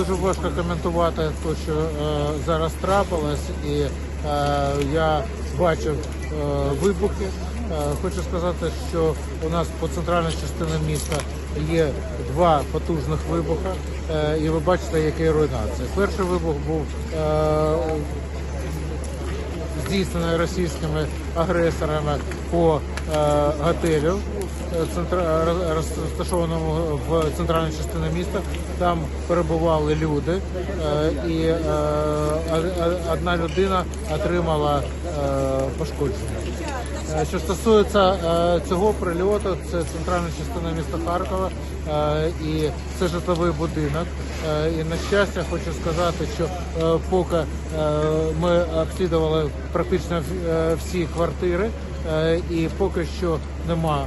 Дуже важко коментувати те, що е, зараз трапилось, і е, я бачив е, вибухи. Е, хочу сказати, що у нас по центральній частині міста є два потужних вибухи, е, і ви бачите, які руйнації. Перший вибух був е, здійснений російськими агресорами по е, готелю, е, розташованому в центральній частині міста. Там перебували люди, е, і одна людина отримала пошкодження. Е, Що стосується е, цього прильоту, це центральна частина міста Харкова е, і це житловий будинок. І на щастя, хочу сказати, що поки ми обслідували практично всі квартири, і поки що нема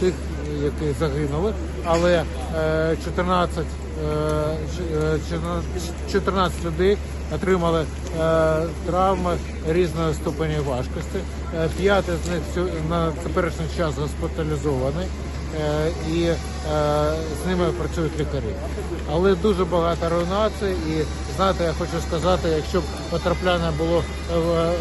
тих, які загинули, але е, 14 е, ч- е, 14 людей отримали е, травми різної ступені важкості. Е, П'яти з них на теперішній час госпіталізовані. е, І е, з ними працюють лікарі, але дуже багато руйнацій. І знаєте, я хочу сказати, якщо б потрапляння було е, е,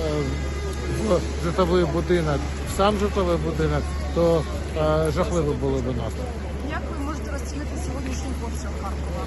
в житловий будинок, в сам житловий будинок, то е, жахливо було б наслідки. Як ви можете розцінити сьогоднішній обстріл Харкова?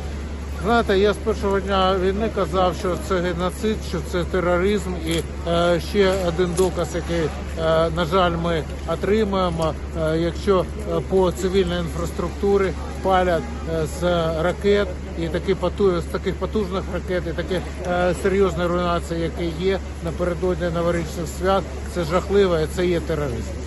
Знаєте, я з першого дня війни казав, що це геноцид, що це тероризм, і е, ще один доказ, який, е, на жаль, ми отримуємо, е, якщо е, по цивільній інфраструктурі палять е, з ракет і такі поту- з таких потужних ракет, і такі е, серйозні руйнації, які є напередодні новорічних свят, це жахливо, і це є тероризм.